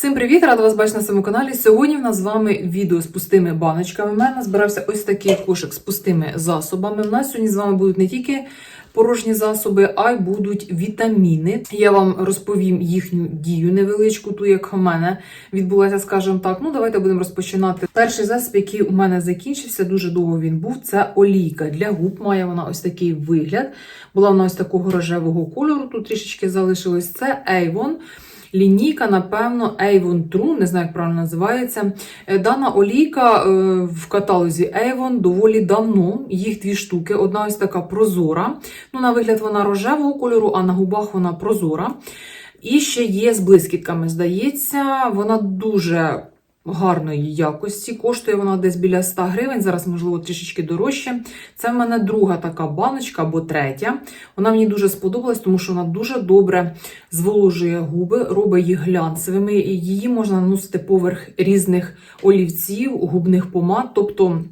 Всім привіт! Рада вас бачити на своєму каналі. Сьогодні в нас з вами відео з пустими баночками. У мене збирався ось такий кошик з пустими засобами. У нас сьогодні з вами будуть не тільки порожні засоби, а й будуть вітаміни. Я вам розповім їхню дію невеличку, ту, як у мене відбулася, скажімо так. Ну, давайте будемо розпочинати. Перший засіб, який у мене закінчився, дуже довго він був. Це олійка для губ. Має вона ось такий вигляд. Була вона ось такого рожевого кольору. Тут трішечки залишилось. Це Avon. Лінійка, напевно, Avon True, не знаю, як правильно називається. Е, Дана олійка е, в каталозі Avon доволі давно. Їх дві штуки. Одна ось така прозора. Ну, на вигляд вона рожевого кольору, а на губах вона прозора. І ще є з блискітками, здається, вона дуже гарної якості. Коштує вона десь біля 100 гривень, зараз, можливо, трішечки дорожче. Це в мене друга така баночка або третя. Вона мені дуже сподобалась, тому що вона дуже добре зволожує губи, робить їх глянцевими. Її можна наносити поверх різних олівців, губних помад. тобто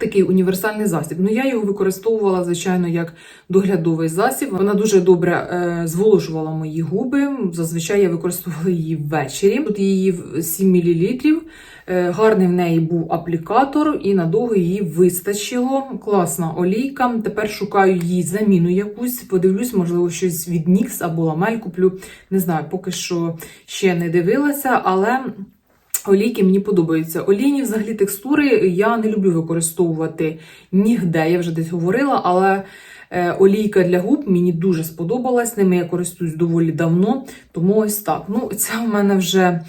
Такий універсальний засіб. Ну, я його використовувала, звичайно, як доглядовий засіб. Вона дуже добре е, зволожувала мої губи. Зазвичай я використовувала її ввечері. Тут її 7 мл. Е, гарний в неї був аплікатор, і надовго її вистачило. Класна олійка. Тепер шукаю їй заміну якусь. Подивлюсь, можливо, щось від NYX або ламель куплю. Не знаю, поки що ще не дивилася, але. Олійки мені подобаються. Олійні взагалі текстури я не люблю використовувати нігде, я вже десь говорила, але е, олійка для губ мені дуже сподобалась. Ними я користуюсь доволі давно, тому ось так. Ну, Це в мене вже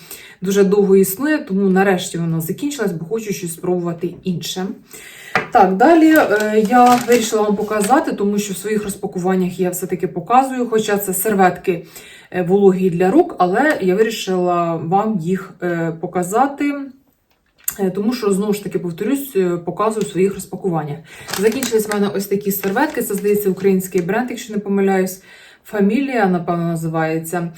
дуже довго існує, тому нарешті вона закінчилась, бо хочу щось спробувати інше. Так, далі е, я вирішила вам показати, тому що в своїх розпакуваннях я все-таки показую, хоча це серветки е, вологі для рук, але я вирішила вам їх е, показати. Тому що, знову ж таки, повторюсь, показую в своїх розпакуваннях. Закінчились в мене ось такі серветки. Це, здається, український бренд, якщо не помиляюсь. Фамілія, напевно, називається.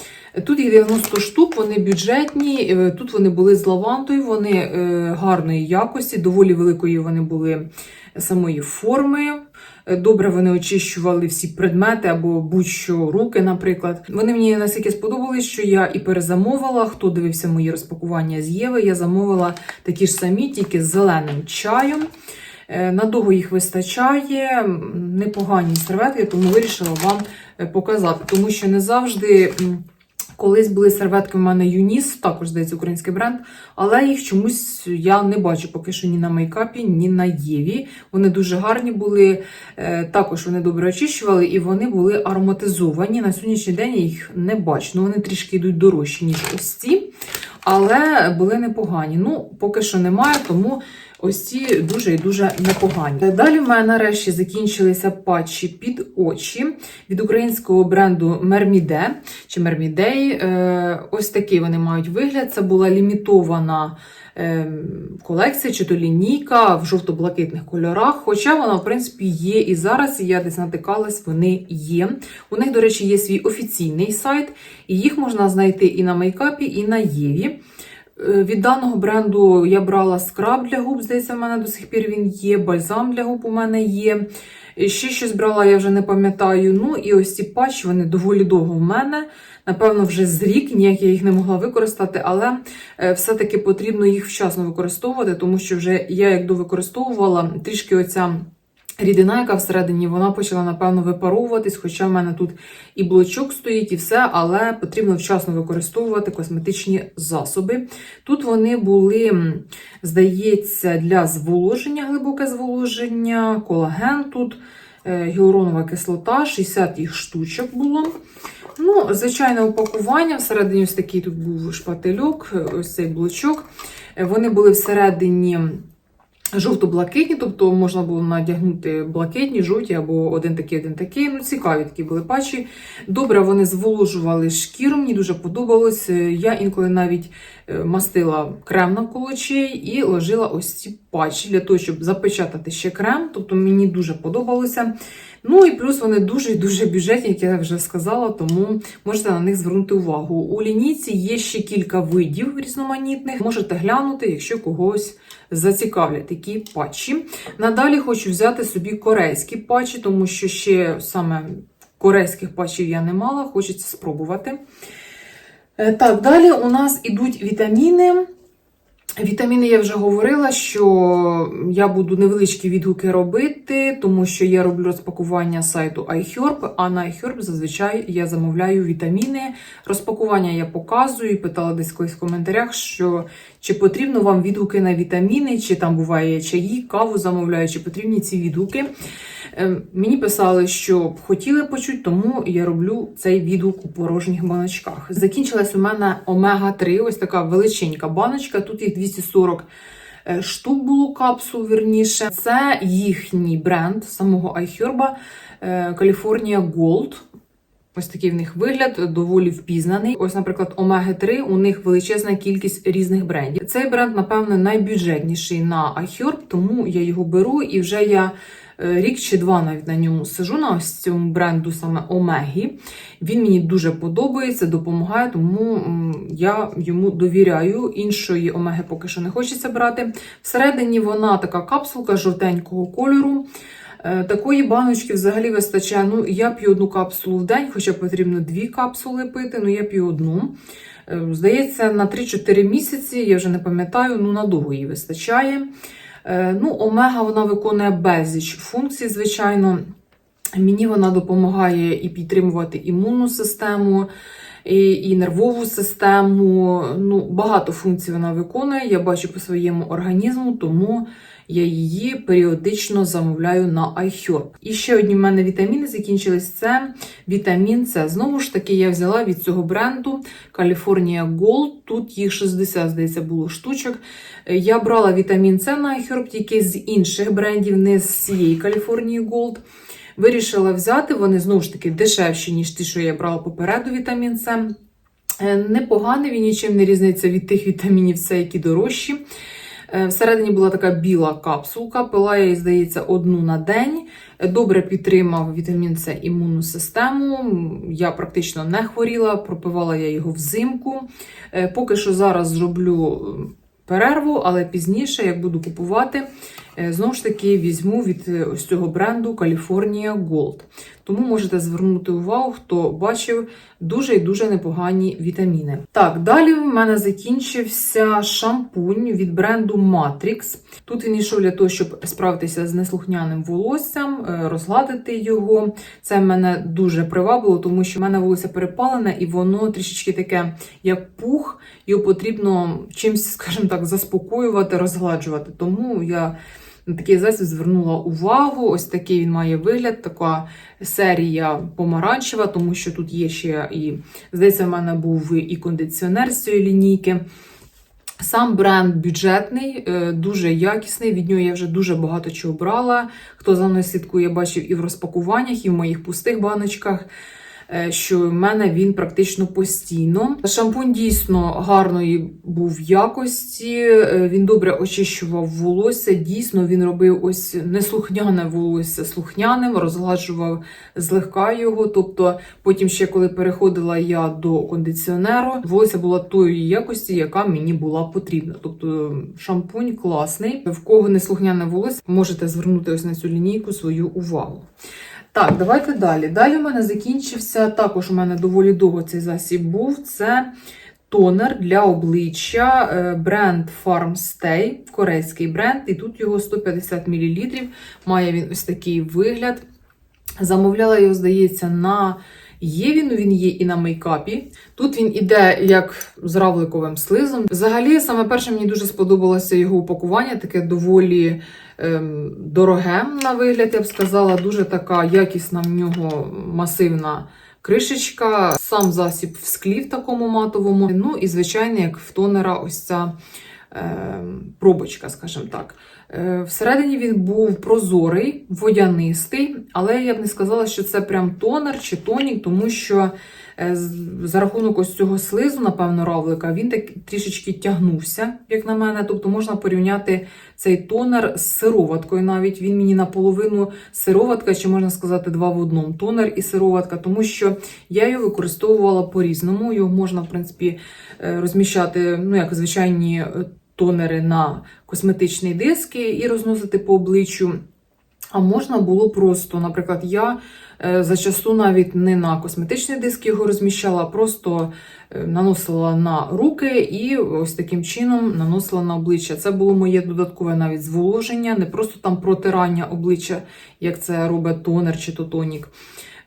Тут їх 90 штук, вони бюджетні. Тут вони були з лавандою, вони гарної якості, доволі великої вони були самої форми. Добре, вони очищували всі предмети або будь-що руки, наприклад. Вони мені настільки сподобались, що я і перезамовила. Хто дивився мої розпакування з Єви, я замовила такі ж самі, тільки з зеленим чаєм. Надовго їх вистачає, непогані серветки, тому вирішила вам показати, тому що не завжди. Колись були серветки в мене Юніс, також здається, український бренд, але їх чомусь я не бачу поки що ні на мейкапі, ні на Єві. Вони дуже гарні були, також вони добре очищували і вони були ароматизовані. На сьогоднішній день я їх не бачу. Ну, Вони трішки йдуть дорожчі, ніж ось ці, але були непогані. Ну, поки що немає, тому Ось ці дуже і дуже непогані. Далі в мене нарешті закінчилися патчі під очі від українського бренду Mermide чи Mermidei. Ось такий вони мають вигляд. Це була лімітована колекція чи то лінійка в жовто-блакитних кольорах. Хоча вона, в принципі, є і зараз, і я десь натикалась, вони є. У них, до речі, є свій офіційний сайт, і їх можна знайти і на мейкапі, і на Єві. Від даного бренду я брала скраб для губ, здається, в мене до сих пір він є, бальзам для губ у мене є. Ще щось брала, я вже не пам'ятаю. Ну, і ось ці патчі, вони доволі довго в мене. Напевно, вже з рік ніяк я їх не могла використати, але все-таки потрібно їх вчасно використовувати, тому що вже я як довикористовувала трішки оця. Рідина, яка всередині, вона почала, напевно, випаровуватись, хоча в мене тут і блочок стоїть, і все, але потрібно вчасно використовувати косметичні засоби. Тут вони були, здається, для зволоження, глибоке зволоження, колаген тут, е, гіалуронова кислота, 60 їх штучок було. Ну, Звичайне упакування. Всередині ось такий тут був шпательок, ось цей блочок. Е, вони були всередині. Жовто-блакитні, тобто можна було надягнути блакитні, жовті або один такий, один такий. Ну, цікаві такі були патчі. Добре, вони зволожували шкіру, мені дуже подобалось. Я інколи навіть е, мастила крем навколо очей і ложила ось ці патчі для того, щоб запечатати ще крем. Тобто мені дуже подобалося. Ну і плюс вони дуже і дуже бюджетні, як я вже сказала, тому можете на них звернути увагу. У лінійці є ще кілька видів різноманітних. Можете глянути, якщо когось зацікавлять такі патчі. Надалі хочу взяти собі корейські патчі, тому що ще саме корейських патчів я не мала, хочеться спробувати. Е, Так, далі у нас ідуть вітаміни. Вітаміни я вже говорила, що я буду невеличкі відгуки робити, тому що я роблю розпакування сайту iHerb, а на iHerb зазвичай я замовляю вітаміни. Розпакування я показую питала десь колись в коментарях, що чи потрібно вам відгуки на вітаміни, чи там буває чаї, каву замовляю, чи потрібні ці відгуки. Е, Мені писали, що б хотіли почути, тому я роблю цей відгук у порожніх баночках. Закінчилась у мене омега-3, ось така величенька баночка. Тут їх 240 е, штук було капсул, вірніше. Це їхній бренд самого iHerb е, California Gold. Ось такий в них вигляд, доволі впізнаний. Ось, наприклад, Омеги 3 у них величезна кількість різних брендів. Цей бренд, напевно, найбюджетніший на iHerb, тому я його беру і вже я рік чи два навіть на ньому сижу на ось цьому бренду саме Омегі. Він мені дуже подобається, допомагає, тому я йому довіряю. Іншої омеги поки що не хочеться брати. Всередині вона така капсулка жовтенького кольору. Е, Такої баночки взагалі вистачає. Ну, я п'ю одну капсулу в день, хоча потрібно дві капсули пити, ну я п'ю одну. Е, Здається, на 3-4 місяці, я вже не пам'ятаю, ну надовго її вистачає. Е, Ну, омега вона виконує безліч функцій, звичайно. Мені вона допомагає і підтримувати імунну систему, і, і нервову систему. Ну, багато функцій вона виконує. Я бачу по своєму організму, тому я її періодично замовляю на iHerb. І ще одні в мене вітаміни закінчились. Це вітамін С. Знову ж таки, я взяла від цього бренду California Gold. Тут їх 60, здається, було штучок. Я брала вітамін С на iHerb тільки з інших брендів, не з цієї California Gold. Вирішила взяти, вони знову ж таки дешевші, ніж ті, що я брала попереду вітамін С. Е, Непоганий, він нічим не різниця від тих вітамінів С, які дорожчі. Е, Всередині була така біла капсулка, пила я здається, одну на день. Е, Добре підтримав вітамін С імунну систему. Я практично не хворіла, пропивала я його взимку. Поки що зараз зроблю перерву, але пізніше, як буду купувати, знову ж таки візьму від е, ось цього бренду California Gold. Тому можете звернути увагу, хто бачив дуже і дуже непогані вітаміни. Так, далі в мене закінчився шампунь від бренду Matrix. Тут він йшов для того, щоб справитися з неслухняним волоссям, е, розгладити його. Це мене дуже привабило, тому що в мене волосся перепалене і воно трішечки таке, як пух, його потрібно чимось, скажімо так, заспокоювати, розгладжувати. Тому я на такий засіб звернула увагу. Ось такий він має вигляд, така серія помаранчева, тому що тут є ще і, здається, в мене був і кондиціонер з цієї лінійки. Сам бренд бюджетний, е, дуже якісний. Від нього я вже дуже багато чого брала. Хто за мною слідкує, бачив і в розпакуваннях, і в моїх пустих баночках. Е, Що в мене він практично постійно. Шампунь дійсно гарної був якості. е, Він добре очищував волосся. Дійсно, він робив ось неслухняне волосся слухняним, розгладжував злегка його. Тобто, потім ще коли переходила я до кондиціонеру, волосся було тої якості, яка мені була потрібна. Тобто шампунь класний. В кого не слухняне волосся, можете звернути ось на цю лінійку свою увагу. Так, давайте далі. Далі у мене закінчився. Також у мене доволі довго цей засіб був. Це тонер для обличчя, е, бренд Farmstay, корейський бренд, і тут його 150 мл. Має він ось такий вигляд. Замовляла його, здається, на Єві, ну він є і на мейкапі. Тут він іде як з равликовим слизом. Взагалі, саме перше мені дуже сподобалося його упакування, таке доволі ем, дороге на вигляд, я б сказала, дуже така якісна в нього масивна кришечка, сам засіб в склі в такому матовому. Ну і звичайно, як в тонера, ось ця ем, пробочка, скажімо так. Е, Всередині він був прозорий, водянистий, але я б не сказала, що це прям тонер чи тонік, тому що е, за рахунок ось цього слизу, напевно, равлика, він так трішечки тягнувся, як на мене. Тобто можна порівняти цей тонер з сироваткою. Навіть він мені наполовину сироватка, чи можна сказати, два в одному тонер і сироватка, тому що я його використовувала по-різному. Його можна, в принципі, е, розміщати, ну, як звичайні тонери на косметичні диски і розносити по обличчю. А можна було просто, наприклад, я Е, Зачасту навіть не на косметичний диск його розміщала, а просто е, наносила на руки і ось таким чином наносила на обличчя. Це було моє додаткове навіть зволоження, не просто там протирання обличчя, як це робить тонер чи то тонік.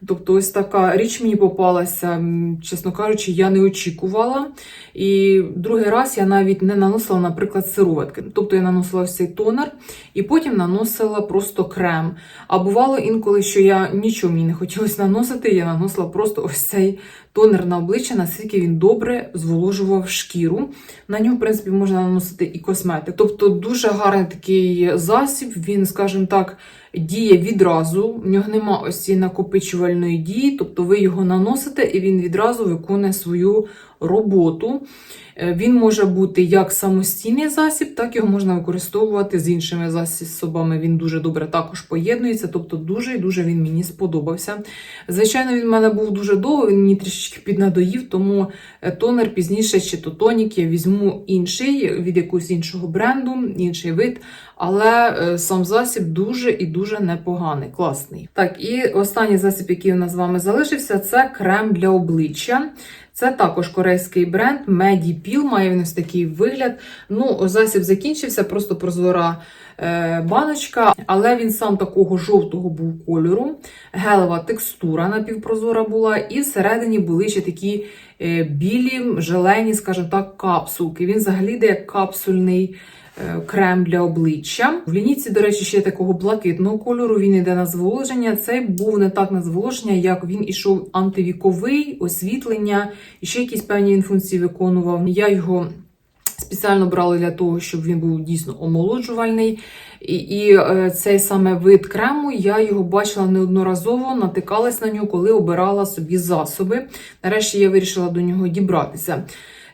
Тобто, ось така річ мені попалася, чесно кажучи, я не очікувала. І другий раз я навіть не наносила, наприклад, сироватки. Тобто я наносила ось цей тонер і потім наносила просто крем. А бувало інколи, що я нічого мені не хотілося наносити, я наносила просто ось цей тонер на обличчя, наскільки він добре зволожував шкіру. На нього, в принципі, можна наносити і косметик. Тобто дуже гарний такий засіб, він, скажімо так, діє відразу. В нього нема цієї накопичувальної дії, тобто ви його наносите і він відразу виконує свою роботу. Е, Він може бути як самостійний засіб, так його можна використовувати з іншими засобами. Він дуже добре також поєднується, тобто дуже і дуже він мені сподобався. Звичайно, він в мене був дуже довго, він мені трішечки піднадоїв, тому е, тонер пізніше чи то тонік я візьму інший від якогось іншого бренду, інший вид. Але е, сам засіб дуже і дуже непоганий, класний. Так, і останній засіб, який у нас з вами залишився, це крем для обличчя. Це також корейський бренд Medipil, має він ось такий вигляд. Ну, засіб закінчився, просто прозора е, баночка, але він сам такого жовтого був кольору, гелева текстура напівпрозора була, і всередині були ще такі е, білі, желені, скажімо так, капсулки. Він взагалі де як капсульний. Е, Крем для обличчя. В лінійці, до речі, ще такого блакитного кольору. Він йде на зволоження. Цей був не так на зволоження, як він ішов антивіковий, освітлення і ще якісь певні він функції виконував. Я його спеціально брала для того, щоб він був дійсно омолоджувальний. І, і е, цей саме вид крему я його бачила неодноразово, натикалась на нього, коли обирала собі засоби. Нарешті я вирішила до нього дібратися.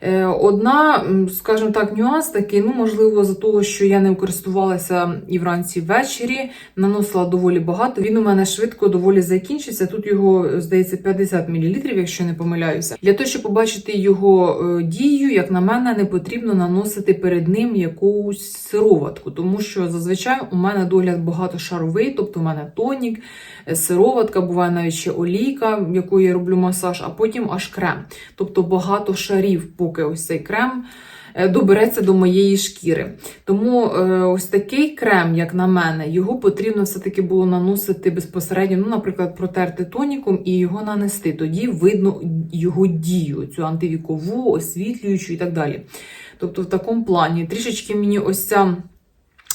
Е, Одна, скажімо так, нюанс такий, ну, можливо, за того, що я не користувалася і вранці, і ввечері, наносила доволі багато. Він у мене швидко доволі закінчився. Тут його, здається, 50 мл, якщо не помиляюся. Для того, щоб побачити його е, дію, як на мене, не потрібно наносити перед ним якусь сироватку, тому що зазвичай у мене догляд багатошаровий, тобто у мене тонік, е, сироватка, буває навіть ще олійка, якою я роблю масаж, а потім аж крем. Тобто багато шарів, поки ось цей крем е, добереться до моєї шкіри. Тому е, ось такий крем, як на мене, його потрібно все-таки було наносити безпосередньо, ну, наприклад, протерти тоніком і його нанести. Тоді видно його дію, цю антивікову, освітлюючу і так далі. Тобто, в такому плані трішечки мені ось ця.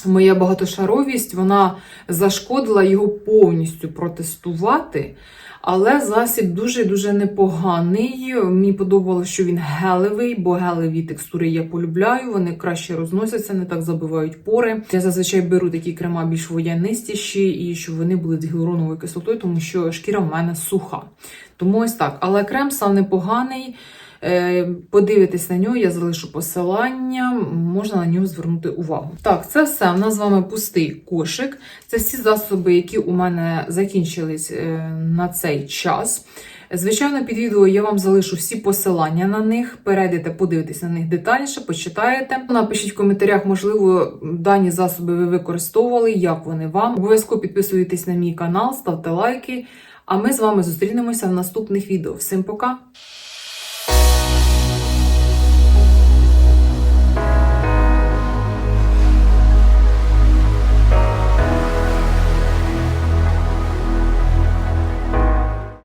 Моя багатошаровість вона зашкодила його повністю протестувати. Але засіб дуже-дуже непоганий. Мені подобалося, що він гелевий, бо гелеві текстури я полюбляю, вони краще розносяться, не так забивають пори. Я зазвичай беру такі крема більш водянистіші, і щоб вони були з гіалуроновою кислотою, тому що шкіра в мене суха. Тому ось так. Але крем сам непоганий. Е, Подивитись на нього, я залишу посилання, можна на нього звернути увагу. Так, це все. У нас з вами пустий кошик. Це всі засоби, які у мене закінчились е, на цей час. Звичайно, під відео я вам залишу всі посилання на них. Перейдете, подивитесь на них детальніше, почитаєте. Напишіть в коментарях, можливо, дані засоби ви використовували, як вони вам. Обов'язково підписуйтесь на мій канал, ставте лайки. А ми з вами зустрінемося в наступних відео. Всім пока!